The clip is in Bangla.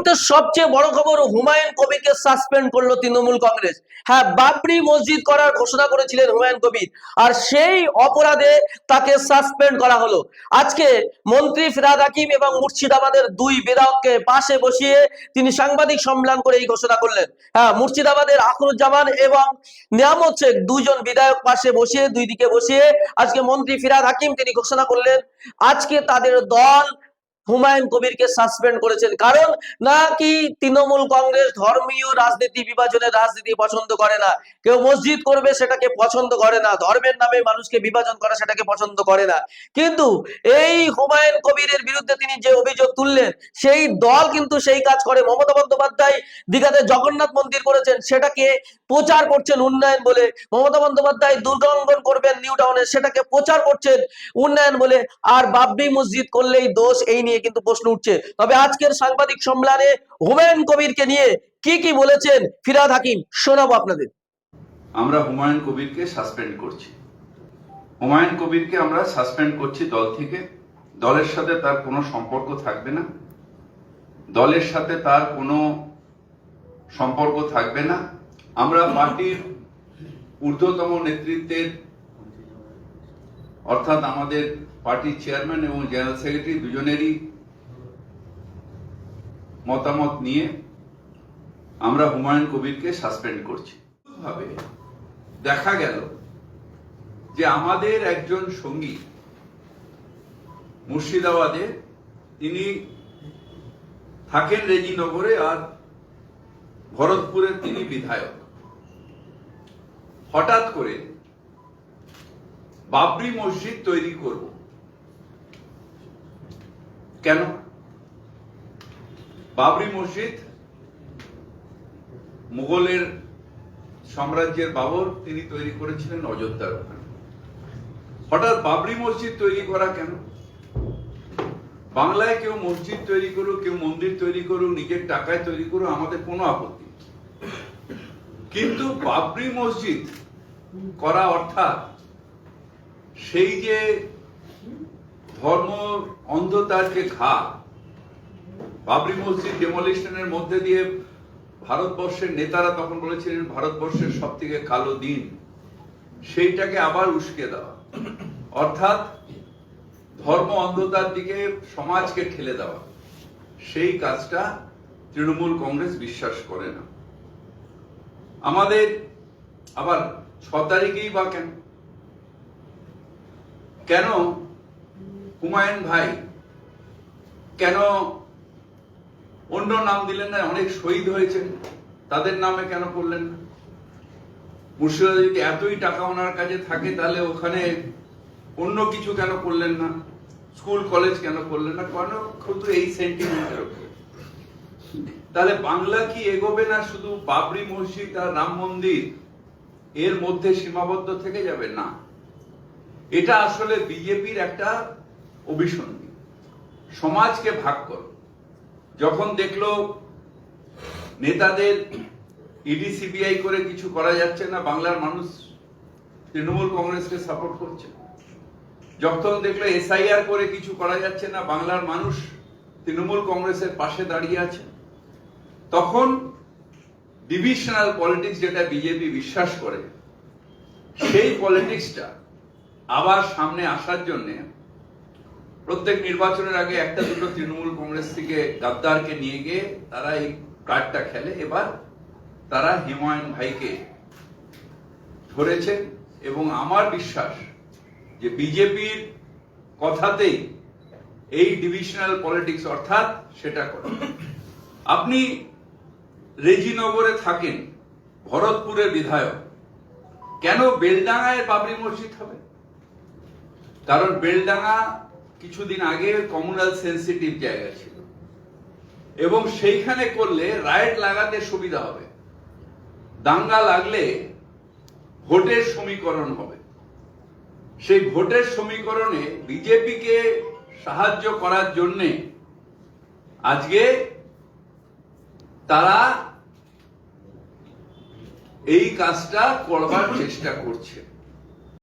মুহূর্তে সবচেয়ে বড় খবর, হুমায়ুন কবিরকে সাসপেন্ড করল তৃণমূল কংগ্রেস। হ্যাঁ বাবরি মসজিদ করার ঘোষণা করেছিলেন হুমায়ুন কবির। আর সেই অপরাধে তাকে সাসপেন্ড করা হলো। আজকে মন্ত্রী ফিরাদ হাকিম এবং মুর্শিদাবাদের দুই বিধায়ককে পাশে বসিয়ে তিনি সাংবাদিক সম্মেলন করে এই ঘোষণা করলেন। হ্যাঁ মুর্শিদাবাদের আখরুজ্জামান এবং নিয়ামত শেখ দুজন বিধায়ক পাশে বসিয়ে, দুই দিকে বসিয়ে আজকে মন্ত্রী ফিরাদ হাকিম তিনি ঘোষণা করলেন, আজকে তাদের দল হুমায়ুন কবিরকে সাসপেন্ড করেছেন। কারণ নাকি তৃণমূল কংগ্রেস ধর্মীয় রাজনীতি বিভাজনের রাজনীতি পছন্দ করে না। কেউ মসজিদ করবে, সেটাকে পছন্দ করে না। ধর্মের নামে মানুষকে বিভাজন করা, সেটাকে পছন্দ করে না। কিন্তু এই হুমায়ুন কবিরের বিরুদ্ধে তিনি যে অভিযোগ তুললেন, সেই দল কিন্তু সেই কাজ করে। মমতা বন্দ্যোপাধ্যায় দীঘাতে জগন্নাথ মন্দির করেছেন, সেটাকে প্রচার করছেন উন্নয়ন বলে। মমতা বন্দ্যোপাধ্যায় দুর্গাঙ্গন করবেন নিউ টাউনে, সেটাকে প্রচার করছেন উন্নয়ন বলে। আর বাবরি মসজিদ করলেই দোষ, এই নিয়ে কিন্তু প্রশ্ন উঠছে। তবে আজকের সাংবাদিক সম্মেলনে হুমায়ুন কবিরকে নিয়ে কি কি বলেছেন ফিরাদ হাকিম, শোনাবো আপনাদের। আমরা হুমায়ুন কবিরকে সাসপেন্ড করছি। হুমায়ুন কবিরকে আমরা সাসপেন্ড করছি দল থেকে। দলের সাথে তার কোনো সম্পর্ক থাকবে না। দলের সাথে তার কোনো সম্পর্ক থাকবে না। আমরা পার্টির ঊর্ধ্বতম নেতৃত্বের, অর্থাৎ আমাদের পার্টির চেয়ারম্যান এবং জেনারেল সেক্রেটারি দুজনেরই মতামত নিয়ে আমরা হুমায়ুন কবিরকে সাসপেন্ড করছি। ভাবে দেখা গেল যে আমাদের একজন সঙ্গী মুর্শিদাবাদে তিনি থাকেন রেজিনগরে আর ভরতপুরের তিনি বিধায়ক। হঠাৎ করে বাবরি মসজিদ তৈরি করব। কেন? বাবরি মসজিদ, মুঘলের সাম্রাজ্যের বাবর তিনি তৈরি করেছিলেন অযোধ্যার ওখানে হঠাৎ বাবরি মসজিদ তৈরি করা কেন বাংলায় কেউ মসজিদ তৈরি করুক, কেউ মন্দির তৈরি করুক, নিজের টাকায় তৈরি করুক, আমাদের কোনো আপত্তি। কিন্তু বাবরি মসজিদ করা অর্থাৎ সেই যে ধর্ম অন্ধতার যে ঘা বাবরি মসজিদ ডেমোলিশনের মধ্যে দিয়ে ভারতবর্ষের নেতারা তখন বলেছিলেন, ভারতবর্ষের সব থেকে কালো দিন, সেইটাকে আবার উস্কে দেওয়া। অর্থাৎ ধর্ম অন্ধতার দিকে সমাজকে ঠেলে দেওয়া। সেই কাজটা তৃণমূল কংগ্রেস বিশ্বাস করে না। আমাদের আবার ছ তারিখেই বা কেন? কেন হুমায়ুন ভাই, কেন অন্য নাম দিলেন না, অনেক শহীদ হয়েছেন। তাদের নামে কেন করলেন না? মুর্শিদাবাদে যদি এতই টাকা ওনার কাছে থাকে, তাহলে ওখানে অন্য কিছু কেন করলেন না? স্কুল, কলেজ কেন করলেন না? কেন? শুধু এই সেন্টিমেন্টের তাহলে বাংলা কি এগোবে না শুধু বাবরি মসজিদ আর রাম মন্দির? এর মধ্যে সীমাবদ্ধ থেকে যাবে? না। এটা আসলে বিজেপির একটা অভিসন্ধি। সমাজকে ভাগ করো। যখন দেখল নেতাদের ইডি, সিবিআই করে কিছু করা যাচ্ছে না, বাংলার মানুষ তৃণমূল কংগ্রেসকে সাপোর্ট করছে। যখন দেখল এসআইআর করে কিছু করা যাচ্ছে না, বাংলার মানুষ তৃণমূল কংগ্রেসের পাশে দাঁড়িয়ে আছে, তখন ডিভিশনাল পলিটিক্স যেটা বিজেপি বিশ্বাস করে, সেই পলিটিক্সটা আবার সামনে আসার জন্যে প্রত্যেক নির্বাচনের আগে একটা দুটো তৃণমূল কংগ্রেস থেকে গাদ্দারকে নিয়ে গিয়ে তারা এই কার্ডটা খেলে। এবার তারা হিমায়ুন ভাইকে ধরেছে এবং আমার বিশ্বাস যে বিজেপির কথাতেই এই ডিভিশনাল পলিটিক্স অর্থাৎ সেটা করে। আপনি রেজিনগরে থাকেন ভরতপুরের বিধায়ক, কেন বেলডাঙ্গায় বাবরি মসজিদ হবে? কারণ বেলডাঙ্গা কিছুদিন আগে কমিউনাল সেন্সিটিভ জায়গা ছিল। এবং সেইখানে করলে রাইট লাগাতে সুবিধা হবে। দাঙ্গা লাগলে ভোটের সমীকরণ হবে। সেই ভোটের সমীকরণে বিজেপিকে সাহায্য করার জন্যে আজকে তারা এই কাজটা করবার চেষ্টা করছে।